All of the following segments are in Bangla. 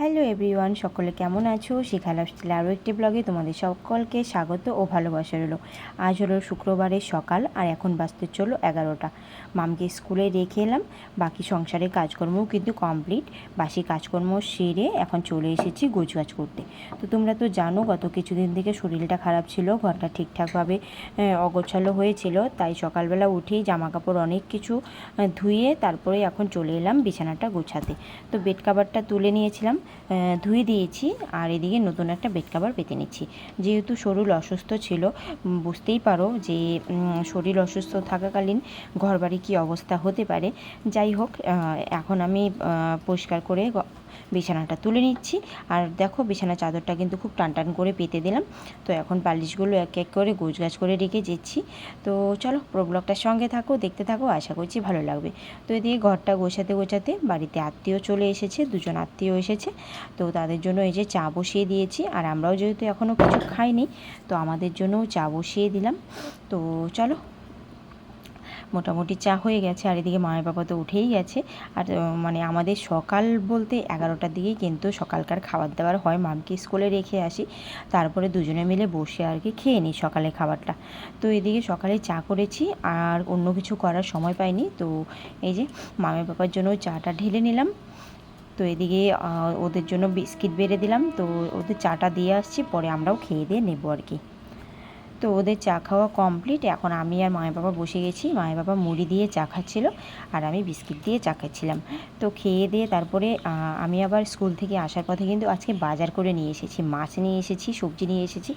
হ্যালো এভরিওয়ান, সকলে কেমন আছো? শিখা লাইফস্টাইল আরও একটি ব্লগে তোমাদের সকলকে স্বাগত ও ভালোবাসা রইল। আজ হলো শুক্রবারের সকাল আর এখন বাজতে চলো এগারোটা। মামকে স্কুলে রেখে এলাম, বাকি সংসারের কাজকর্মও কিন্তু কমপ্লিট, বাসি কাজকর্ম সেরে এখন চলে এসেছি গোছগাছ করতে। তো তোমরা তো জানো, গত কিছুদিন থেকে শরীরটা খারাপ ছিল, ঘরটা ঠিকঠাকভাবে অগোছালো হয়েছিল, তাই সকালবেলা উঠেই জামা কাপড় অনেক কিছু ধুয়ে তারপরে এখন চলে এলাম বিছানাটা গোছাতে। তো বেড কাভারটা তুলে নিয়েছিলাম ধুয়ে দিয়েছি আর এদিকে নতুন একটা বেড কাভার পেতে নিচ্ছি। যেহেতু শরীর অসুস্থ ছিল বুঝতেই পারো যে শরীর অসুস্থ থাকাকালীন ঘরবাড়ি কি অবস্থা হতে পারে। যাই হোক এখন আমি পরিষ্কার করে বিছানাটা তুলে নিচ্ছি। আর দেখো বিছানার চাদরটা কিন্তু খুব টান টান করে পেতে দিলাম। তো এখন বালিশগুলো এক এক করে গোছগাছ করে রেখে যেচ্ছি তো চলো প্রোব্লগটার সঙ্গে থাকো, দেখতে থাকো, আশা করছি ভালো লাগবে। তো এদিকে ঘরটা গোছাতে গোছাতে বাড়িতে আত্মীয় চলে এসেছে, দুজন আত্মীয় এসেছে। তো তাদের জন্য এই যে চা বসিয়ে দিয়েছি। আর আমরাও যেহেতু এখনও কিছু খাইনি, তো আমাদের জন্যও চা বসিয়ে দিলাম। তো চলো মোটামুটি চা হয়ে গেছে, আর এদিকে মায়ের বাবা তো উঠেই গেছে। আর মানে আমাদের সকাল বলতে এগারোটার দিকেই কিন্তু সকালকার খাবার দাবার হয়, মামকে স্কুলে রেখে আসি। তারপরে দুজনে মিলে বসে আর কি খেয়ে নিই সকালে খাবারটা। তো এদিকে সকালে চা করেছি, আর অন্য কিছু করার সময় পাইনি। তো এই যে মামের বাবার জন্য চাটা ঢেলে নিলাম। তো এদিকে ওদের জন্য বিস্কিট বেড়ে দিলাম। তো ওদের চাটা দিয়ে আসছি, পরে আমরাও খেয়ে দিয়ে নেব আর কি। তো ওদের চা খাওয়া কমপ্লিট এখন আমি আর মায়ের বাবা বসে গেছি। মায়ের বাবা মুড়ি দিয়ে চা খাচ্ছিল আর আমি বিস্কিট দিয়ে চা খাচ্ছিলাম। তো খেয়ে দিয়ে তারপরে আমি আবার স্কুল থেকে আসার পথে কিন্তু আজকে বাজার করে নিয়ে এসেছি। মাছ নিয়ে এসেছি, সবজি নিয়ে এসেছি।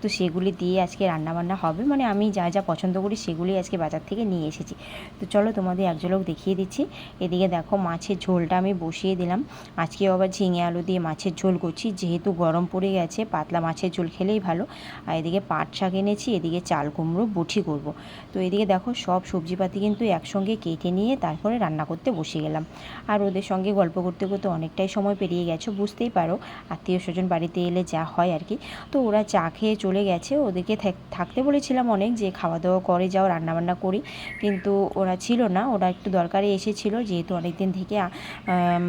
তো সেগুলি দিয়ে আজকে রান্নাবান্না হবে। মানে আমি যা যা পছন্দ করি সেগুলি আজকে বাজার থেকে নিয়ে এসেছি। তো চলো তোমাদের এক ঝলক দেখিয়ে দিচ্ছি। এদিকে দেখো মাছের ঝোলটা আমি বসিয়ে দিলাম। আজকে আবার ঝিঙে আলু দিয়ে মাছের ঝোল করছি। যেহেতু গরম পড়ে গেছে, পাতলা মাছের ঝোল খেলেই ভালো। আর এদিকে পাট শাক এনেছি, এদিকে চাল, কুমড়ো বটি করব। তো এদিকে দেখো সব সবজিপাতি কিন্তু একসঙ্গে কেটে নিয়ে তারপরে রান্না করতে বসে গেলাম। আর ওদের সঙ্গে গল্প করতে করতে অনেকটাই সময় পেরিয়ে গেছে, বুঝতেই পারো। আত্মীয় স্বজন বাড়িতে এলে যা হয় আর কি। তো ওরা চা খেয়ে চলে গেছে, ওদেরকে থাক- থাকতে বলেছিলাম অনেক যে খাওয়া দাওয়া করে যাও, রান্নাবান্না করি। কিন্তু ওরা ছিল না, ওরা একটু দরকারে এসেছিল, যেহেতু অনেক দিন থেকে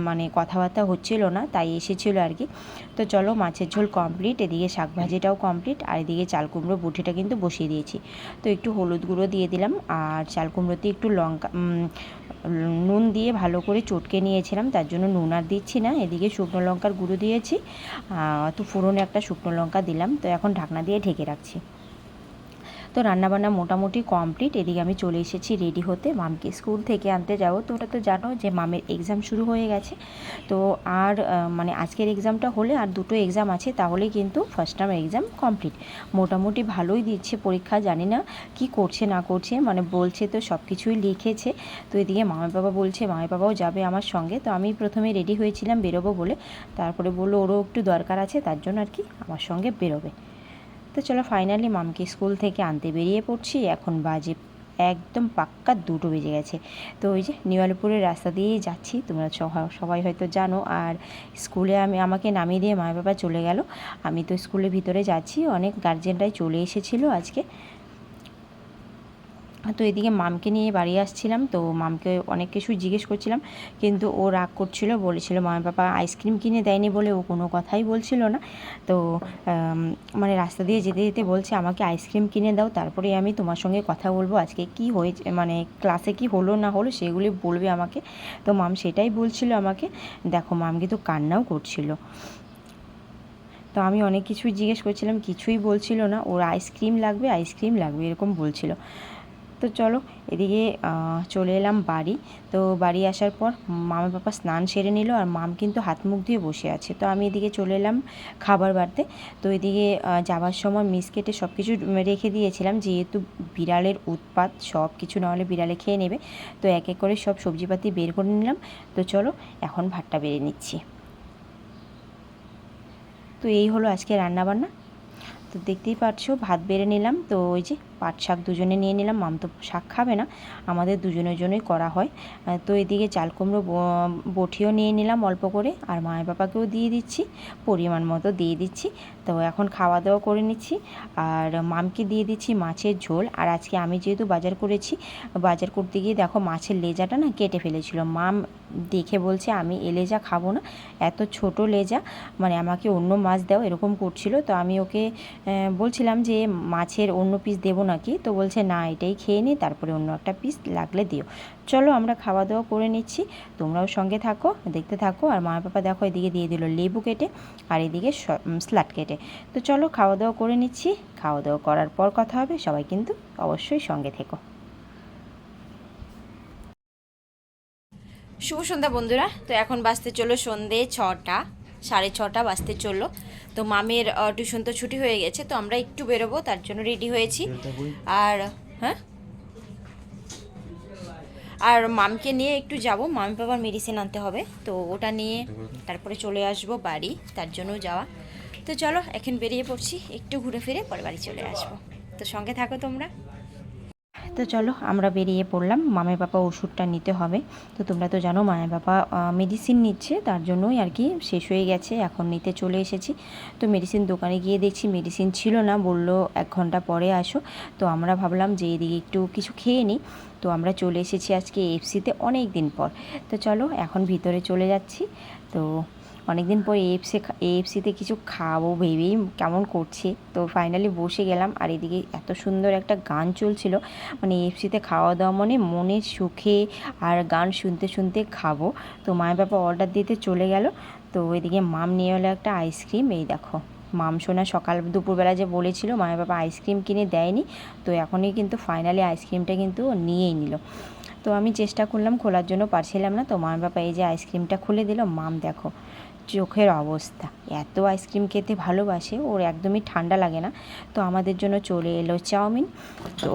মানে কথাবার্তা হচ্ছিল না, তাই এসেছিল আর কি। তো চলো মাছের ঝোল কমপ্লিট, এদিকে শাক ভাজিটাও কমপ্লিট, আর এদিকে চাল, কুমড়ো বুটিটা কিন্তু বসিয়ে দিয়েছি। তো একটু হলুদ গুঁড়ো দিয়ে দিলাম আর চাল কুমড়োতে একটু লঙ্কা নুন দিয়ে ভালো করে চটকে নিয়েছিলাম, তার জন্য নুন আর দিচ্ছি না, এদিকে শুকনো লঙ্কার গুঁড়ো দিয়েছি তো ফোড়নে একটা শুকনো লঙ্কা দিলাম, তো এখন ঢাকনা দিয়ে ঢেকে রাখছি। তো রান্নাবান্না মোটামুটি কমপ্লিট। এদিকে আমি চলে এসেছি রেডি হতে। মামকে স্কুল থেকে আনতে যাব। তো ওটা তো জানো যে মামের এক্সাম শুরু হয়ে গেছে। তো আর মানে আজকের এক্সামটা হলে আর দুটো এক্সাম আছে তাহলেই কিন্তু ফার্স্ট টার্ম এক্সাম কমপ্লিট মোটামুটি ভালোই দিচ্ছে পরীক্ষা, জানি না কি করছে, না করছে। মানে বলছে তো সব কিছুই লিখেছে। তো এদিকে মামার বাবা বলছে, মামার বাবাও যাবে আমার সঙ্গে। তো আমি প্রথমে রেডি হয়েছিলাম বেরোবো বলে। তারপরে বলল, ওরও একটু দরকার আছে, তার জন্য আর কি আমার সঙ্গে বেরোবে। তো চলো ফাইনালি মামকে স্কুল থেকে আনতে বেরিয়ে পড়ছি। এখন বাজে একদম পাক্কা দুটো বেজে গেছে। তো ওই যে নিউ রাস্তা দিয়েই যাচ্ছি। তোমরা সবাই হয়তো জানো। আর স্কুলে আমি আমাকে নামিয়ে দিয়ে মা বাবা চলে গেল। আমি তো স্কুলের ভিতরে যাচ্ছি। অনেক গার্জেনরাই চলে এসেছিল আজকে। তো এদিকে মামকে নিয়ে বাড়ি আসছিলাম, তো মামকে অনেক কিছু জিজ্ঞেস করছিলাম, কিন্তু ও রাগ করছিল, বলেছিল মা বাবা আইসক্রিম কিনে দেয়নি বলে ও কোনো কথাই বলছিল না। তো মানে রাস্তা দিয়ে যেতে যেতে বলছে, আমাকে আইসক্রিম কিনে দাও, তারপরে আমি তোমার সঙ্গে কথা বলব, আজকে কি হয়েছে মানে ক্লাসে কি হলো না হলো সেগুলি বলবে আমাকে। তো মাম সেটাই বলছিল আমাকে, দেখো মাম কিন্তু কান্নাও করছিল। তো আমি অনেক কিছুই জিজ্ঞেস করছিলাম, কিছুই বলছিল না, ওর আইসক্রিম লাগবে আইসক্রিম লাগবে, এরকম বলছিল। তো চলো, এদিকে চলে এলাম বাড়ি। তো বাড়ি আসার পর মামা পাপা স্নান সেরে নিল আর মাম কিন্তু হাত মুখ দিয়ে বসে আছে। তো আমি এদিকে চলে এলাম খাবার বাড়তে। তো এদিকে যাওয়ার সময় মিসকেটে সব কিছু রেখে দিয়েছিলাম, যেহেতু বিড়ালের উৎপাত সব কিছু নাহলে বিড়ালে খেয়ে নেবে। তো এক এক করে সব সবজিপাতি বের করে নিলাম। তো চলো, এখন ভাতটা বেড়ে নিচ্ছি। তো এই হলো আজকে রান্নাবান্না। তো দেখতেই পাচ্ছো ভাত বেড়ে নিলাম। তো ওই যে পাট শাক দুজনে নিয়ে নিলাম, মাম তো শাক খাবে না, আমাদের দুজনের জন্যই করা হয়। তো এদিকে চাল কুমড়ো বটিও নিয়ে নিলাম অল্প করে, আর মায়ের বাবাকেও দিয়ে দিচ্ছি, পরিমাণ মতো দিয়ে দিচ্ছি। তো এখন খাওয়া দাওয়া করে নিচ্ছি, আর মামকে দিয়ে দিচ্ছি মাছের ঝোল। আর আজকে আমি যেহেতু বাজার করেছি, বাজার করতে গিয়ে দেখো মাছের লেজাটা না কেটে ফেলেছিল। মাম দেখে বলছে, আমি এ লেজা খাব না। এত ছোট লেজা মানে আমাকে অন্য মাছ দাও। এরকম করছিল। তো আমি ওকে বলছিলাম যে, মাছের অন্য পিস দেবো নাকি? তো বলছে, না, এটাই খেয়ে নিই তারপরে অন্য একটা পিস লাগলে দিও। চলো, আমরা খাওয়া দাওয়া করে নিচ্ছি। তোমরাও সঙ্গে থাকো, দেখতে থাকো। আর মা বাবা দেখো, এদিকে দিয়ে দিল লেবু কেটে, আর এদিকে স্লাট কেটে। তো চলো খাওয়া দাওয়া করে নিচ্ছি। খাওয়া দাওয়া করার পর কথা হবে। সবাই কিন্তু অবশ্যই সঙ্গে থেকো। শুভ সন্ধ্যা বন্ধুরা। তো এখন বাজতে চলো সন্ধে ছটা সাড়ে ছটা বাজতে চলল। তো মামের টিউশন তো ছুটি হয়ে গেছে তো আমরা একটু বেরোবো তার জন্য রেডি হয়েছি। আর হ্যাঁ? আর মামকে নিয়ে একটু যাব মামি বাবার মেডিসিন আনতে হবে তো ওটা নিয়ে তারপরে চলে আসব বাড়ি তার জন্য যাওয়া। তো চলো এখন বেরিয়ে পড়ছি একটু ঘুরে ফিরে পরে বাড়ি চলে আসব। তো সঙ্গে থাকো তোমরা। তো চলো, আমরা বেরিয়ে পড়লাম। মামের বাবা ওষুধটা নিতে হবে। তো তোমরা তো জানো, মায়ের বাবা মেডিসিন নিচ্ছে। তার জন্যই আর কি শেষ হয়ে গেছে। এখন নিতে চলে এসেছি। তো মেডিসিন দোকানে গিয়ে দেখছি মেডিসিন ছিল না। বলল, এক ঘণ্টা পরে আসো। তো আমরা ভাবলাম যে এদিকে একটু কিছু খেয়ে নিই। তো আমরা চলে এসেছি আজকে এফসিতে অনেক দিন পর। তো চলো, এখন ভিতরে চলে যাচ্ছি। তো অনেক দিন পর এএফসি এএফসিতে কিছু খাব ভেবেই কেমন করছে। তো ফাইনালি বসে গেলাম আর এদিকে এত সুন্দর একটা গান চলছিল। মানে এএফসিতে খাওয়া দাওয়া মানে মনের সুখে আর গান শুনতে শুনতে খাব। তো মায়ের বাবা অর্ডার দিতে চলে গেল। তো এদিকে মাম নিয়ে এলো একটা আইসক্রিম এই দেখো, মাম সোনা সকাল দুপুরবেলা যে বলেছিল, মায়ের বাবা আইসক্রিম কিনে দেয়নি। তো এখনই কিন্তু ফাইনালি আইসক্রিমটা কিন্তু নিয়েই নিল। তো আমি চেষ্টা করলাম খোলার জন্য, পারছিলাম না। তো মায়ের বাবা এই যে আইসক্রিমটা খুলে দিল, মাম, দেখো, চোখের অবস্থা। এত আইসক্রিম খেতে ভালোবাসে, ওর একদমই ঠান্ডা লাগে না। তো আমাদের জন্য চলে এলো চাউমিন। তো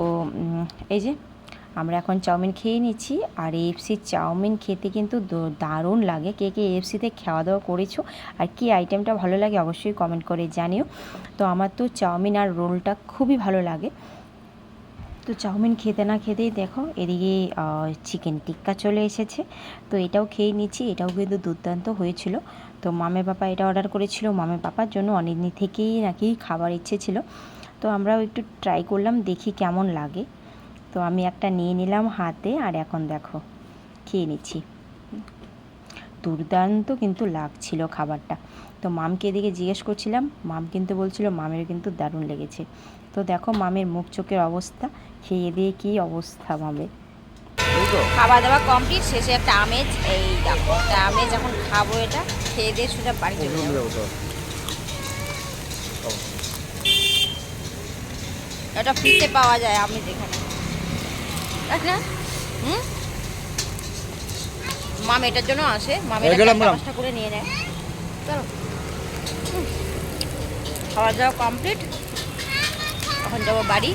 এই যে আমরা এখন চাউমিন খেয়ে নিচ্ছি। আর এফসির চাউমিন খেতে কিন্তু দারুণ লাগে। কে কে এফসিতে খাওয়া দাওয়া করেছ আর কি আইটেমটা ভালো লাগে অবশ্যই কমেন্ট করে জানিও। তো আমার তো চাউমিন আর রোলটা খুবই ভালো লাগে। তো চাউমিন খেতে না খেতেই দেখো, এদিকে চিকেন টিক্কা চলে এসেছে। তো এটাও খেয়ে নিচ্ছি, এটাও কিন্তু দুর্দান্ত হয়েছিল। তো মামে পাপা এটা অর্ডার করেছিল মামে পাপার জন্য অনেকদিন থেকেই নাকি খাবার ইচ্ছে ছিল। তো আমরাও একটু ট্রাই করলাম, দেখি কেমন লাগে। তো আমি একটা নিয়ে নিলাম হাতে, আর এখন দেখো, খেয়ে নিচ্ছি। দুর্দান্ত কিন্তু লাগছিল খাবারটা। তো মামকে এদিকে জিজ্ঞেস করছিলাম মাম কিন্তু বলছিল মামের কিন্তু দারুণ লেগেছে। তো দেখো মামের মুখ চোখের অবস্থা খেয়ে দিয়ে কী অবস্থা মামের? খাওয়া দাওয়া কমপ্লিট শেষে একটা আমেজ এই দেখো একটা আমেজ এখন খাব এটা খেয়ে দিয়ে সোজা বাড়ি চলে যাব। এটা ফ্রিতে পাওয়া যায় আমেজ যেখানে। তাই হুম? মাম এটার জন্য আসে। গেলাম। পাঁচটা করে নিয়ে নেয়। চলো। খাওয়া দাওয়া কমপ্লিট। এখন যাব বাড়ি।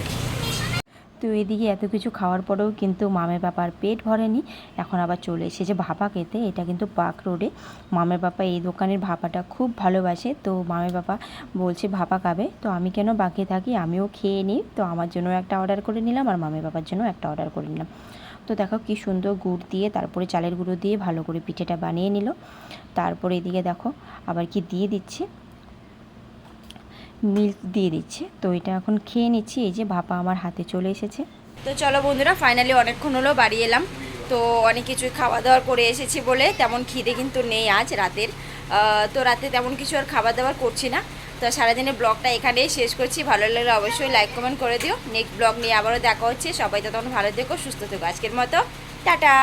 তো এদিকে এত কিছু খাওয়ার পরেও কিন্তু মামের বাবার পেট ভরেনি। এখন আবার চলে এসেছে ভাপা খেতে। এটা কিন্তু পার্ক রোডে। মামের বাবা এই দোকানের ভাপাটা খুব ভালোবাসে। তো মামের বাবা বলছে, ভাপা খাবে? তো আমি কেন বাকি থাকি? আমিও খেয়ে নিই। তো আমার জন্য একটা অর্ডার করে নিলাম আর মামের বাবার জন্য একটা অর্ডার করে নিলাম। তো দেখো কি সুন্দর গুড় দিয়ে, তারপরে চালের গুঁড়ো দিয়ে ভালো করে পিঠেটা বানিয়ে নিল। তারপরে এদিকে দেখো আবার কি দিয়ে দিচ্ছে। মিল্ক দিয়ে দিচ্ছে। তো এটা এখন খেয়ে নিচ্ছি, এই যে ভাপা আমার হাতে চলে এসেছে। তো চলো বন্ধুরা ফাইনালি অনেকক্ষণ হলো, বাড়ি এলাম। তো অনেক কিছুই খাওয়া দাওয়ার করে এসেছি বলে, তেমন খিদে কিন্তু নেই আজ রাতের। তো রাতে তেমন কিছু আর খাবার দাবার করছি না। তো সারাদিনের ব্লগটা এখানেই শেষ করছি। ভালো লাগলে অবশ্যই লাইক কমেন্ট করে দিও। নেক্সট ব্লগ নিয়ে আবারও দেখা হচ্ছে। সবাই তো তখন ভালো থেকো, সুস্থ থেকো। আজকের মতো, টাটা!